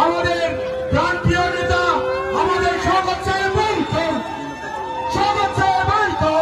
আমাদের প্রান্তীয় নেতা আমাদের স্বাগত সাহেব স্বাগত সাহেব স্বাগত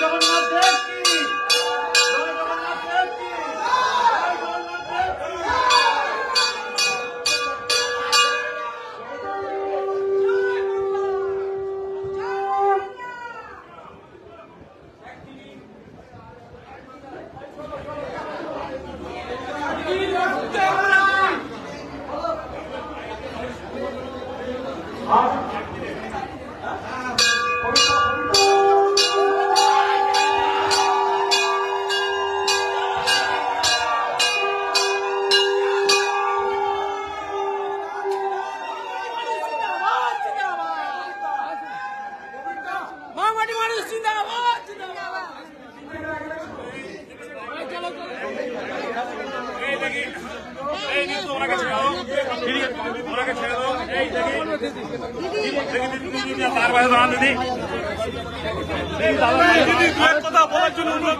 জয় কথা বলার জন্য অনুরোধ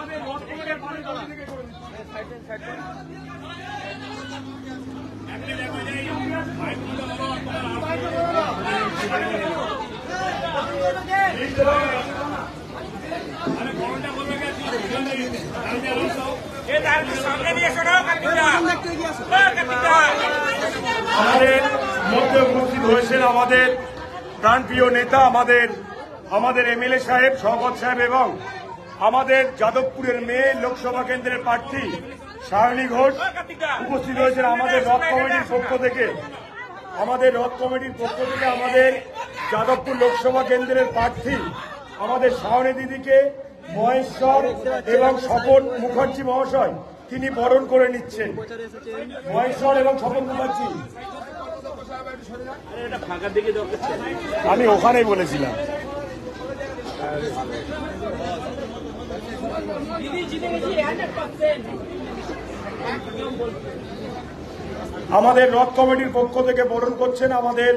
¡Vamos! এ তার সামনে নিয়ে এসো না কার্তিকদা ও কার্তিকদা আমাদের মধ্যে উপস্থিত হয়েছেন আমাদের প্রাণপ্রিয় নেতা, আমাদের আমাদের এমএলএ সাহেব, শওকত সাহেব এবং আমাদের যাদবপুরের মেয়ে লোকসভা কেন্দ্রের প্রার্থী সায়নী ঘোষ উপস্থিত হয়েছেন আমাদের রথ কমিটির পক্ষ থেকে। আমাদের রথ কমিটির পক্ষ থেকে আমাদের যাদবপুর লোকসভা কেন্দ্রের প্রার্থী, আমাদের সায়নী দিদিকে মহেশ্বর এবং স্বপন মুখার্জি মহাশয়, তিনি বরণ করে নিচ্ছেন। মহেশ্বর এবং স্বপন মুখার্জি। আমি ওখানেই বলেছিলাম। আমাদের রথ কমিটির পক্ষ থেকে বরণ করছেন আমাদের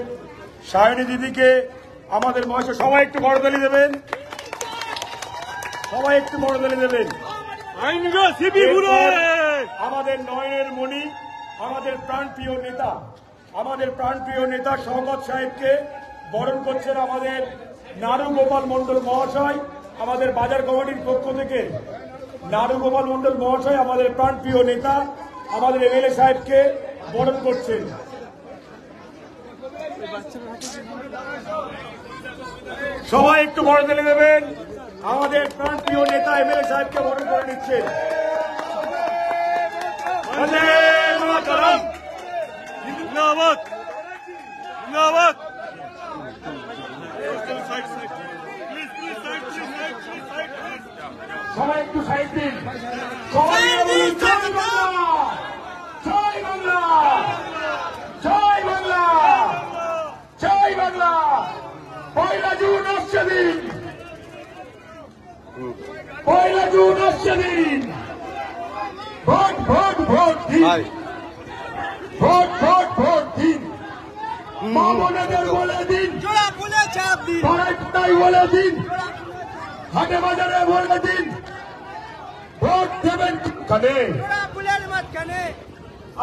সায়নী দিদিকে। আমাদের মহেশ্বর, সবাই একটু বড়দালি দেবেন। সবাই একটু বড়দালি দেবেন আমাদের নয়নের মণি আমাদের প্রাণপ্রিয় নেতা আমাদের প্রাণপ্রিয় নেতা শওকত সাহেবকে বরণ করছেন আমাদের নারু গোপাল মন্ডল মহাশয় আমাদের বাজার কমিটির পক্ষ থেকে। নারু গোপাল মন্ডল মহাশয় আমাদের প্রাণপ্রিয় নেতা আমাদের এমএলএ সাহেবকে বরণ করছেন। সবাই একটু বড় দিলে দেবেন আমাদের প্রাণপ্রিয় নেতা এমএলএ সাহেবকে বরণ করে নিচ্ছেন। বন্দে মাতরম। জিন্দাবাদ। জিন্দাবাদ সবাই একটু সাইড দিন সবাই মিলে বলুন, জয় বাংলা জয় বাংলা জয় বাংলা জয় বাংলা পয়লা জুন আসছে দিন পয়লা আসছে দিন ভোট ভোট ভোট দিন। ভোট ভোট ভোট দিন। মা বলে দিন। পাড়ায় বলে দিন। হাটে বাজারে বলে দিন। ভোট দেবেন কানে।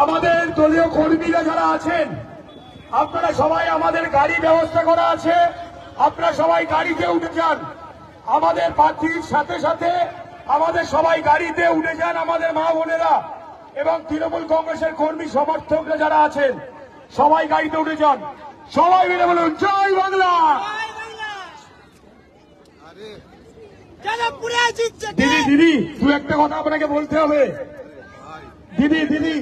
আমাদের দলীয় কর্মীরা যারা আছেন আপনারা সবাই আমাদের গাড়ি ব্যবস্থা করা আছে। আপনারা সবাই গাড়িতে উঠে যান। আমাদের প্রার্থীর সাথে সাথে আমাদের সবাই গাড়িতে উঠে যান আমাদের মা বোনেরা এবং তৃণমূল কংগ্রেসের কর্মী সমর্থকরা যারা আছেন সবাই গাড়িতে উঠে যান। সবাই মিলে বলুন জয় বাংলা? দিদি দিদি দু একটা কথা আপনাকে বলতে হবে। দিদি দিদি।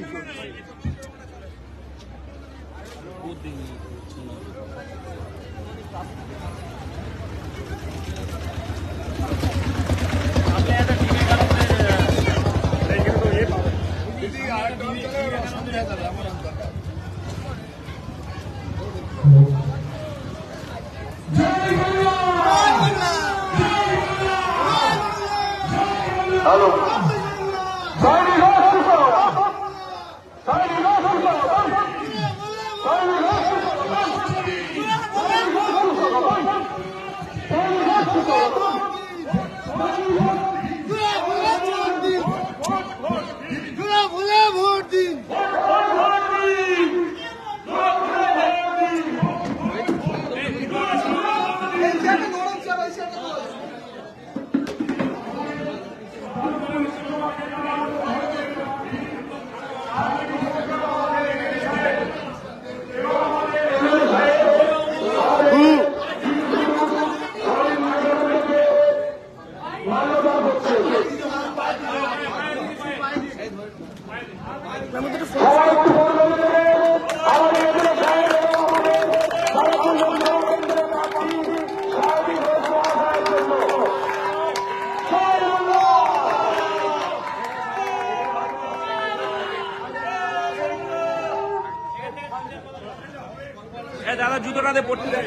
পড়তে দে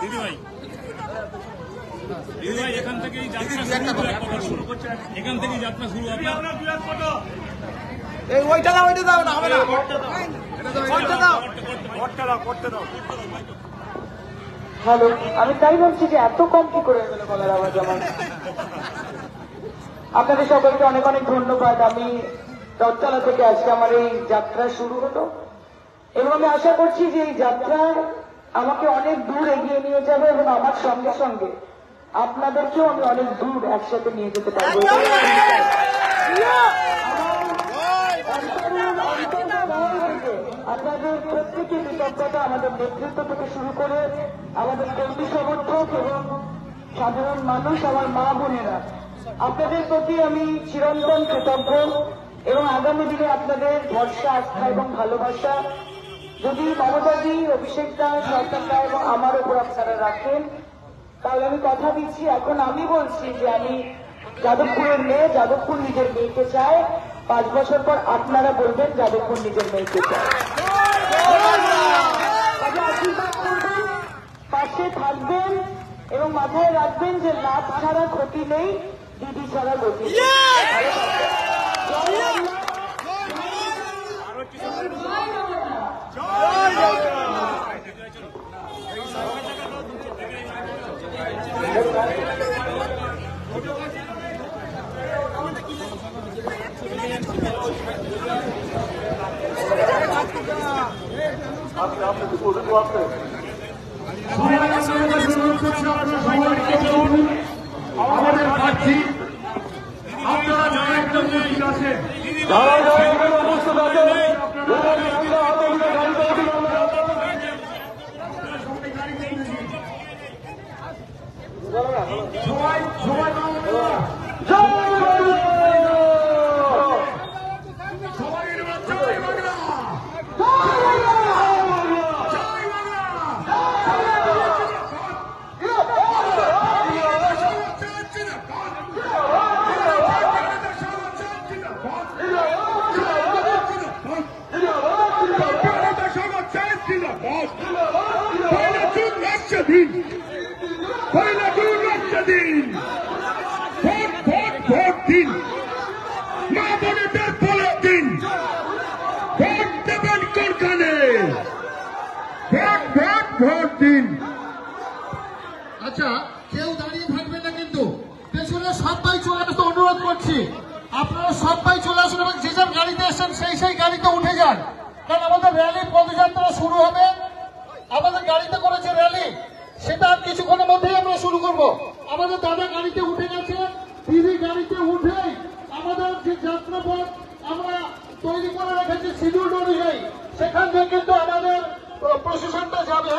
দিদি ভাই দিদি ভাই এখান থেকেই যাত্রা শুরু করছে এখান থেকেই যাত্রা শুরু আপনার এই ওইটা দাও ওইটা দাও না হবে না। ওইটা দাও। করতে দাও করতে দাও। হ্যালো আমি তাই বলছি যে এত কম কি করে গেল গলার আওয়াজ আমার। আপনাদের সকলকে অনেক অনেক ধন্যবাদ। আমি রথতলা থেকে আজকে আমার এই যাত্রা শুরু হলো। এবং আমি আশা করছি যে এই যাত্রা আমাকে অনেক দূর এগিয়ে নিয়ে যাবে এবং আমার সঙ্গে সঙ্গে আপনাদেরকেও আমি অনেক দূর একসাথে নিয়ে যেতে পারব। আপনাদের প্রত্যেকের কৃতজ্ঞতা, আমাদের নেতৃত্ব থেকে শুরু করে আমাদের কর্মী সমর্থক এবং সাধারণ মানুষ, আমার মা বোনেরা। আপনাদের প্রতি আমি চিরন্তন কৃতজ্ঞ এবং আগামী দিনে আপনাদের ভরসা, আস্থা এবং ভালোবাসা যদি মমতাজি অভিষেক দা সরকার দা এবং আমার উপর আপনারা রাখেন তাহলে আমি কথা দিচ্ছি। এখন আমি বলছি যে আমি যাদবপুরের মেয়ে যাদবপুর নিজের মেয়েকে চায়। পাঁচ বছর পর আপনারা বলবেন যাদবপুর নিজের মেয়েকে চায়। পাশে থাকবেন এবং মাথায় রাখবেন যে লাভ ছাড়া ক্ষতি নেই দিদি ছাড়া গতি নেই। ভালো থাকবেন। জয় বাংলা। আমাদের প্রার্থী আপনারা যারা একদম উপস্থিত আছেন সবাই সবাই সবাই এবার জয় বাংলা জয় বাংলা দিন পয়লা জুন রাষ্ট্র দিন ভোট ভোট ভোট দিন মা বোনেদের বলার দিন ভোট দেবেন কোনখানে ভোট ভোট ভোট দিন আচ্ছা কেউ দাঁড়িয়ে থাকবেন না কিন্তু পেছনে সবাই চলে আসতে অনুরোধ করছি আপনারা সবাই চলে আসুন এবং যে যার গাড়িতে এসেছেন সেই সেই গাড়িতে উঠে যান কারণ আমাদের র্যালি পদযাত্রা শুরু হবে। আমাদের গাড়িতে করেছে র্যালি সেটা আর কিছুক্ষণের মধ্যেই আমরা শুরু করব। আমাদের দাদা গাড়িতে উঠে গেছে, দিদি গাড়িতে উঠেই আমাদের যে যাত্রাপথ আমরা তৈরি করে রেখেছি শিডিউল অনুযায়ী। সেখান থেকে কিন্তু আমাদের প্রশাসনটা যাবে।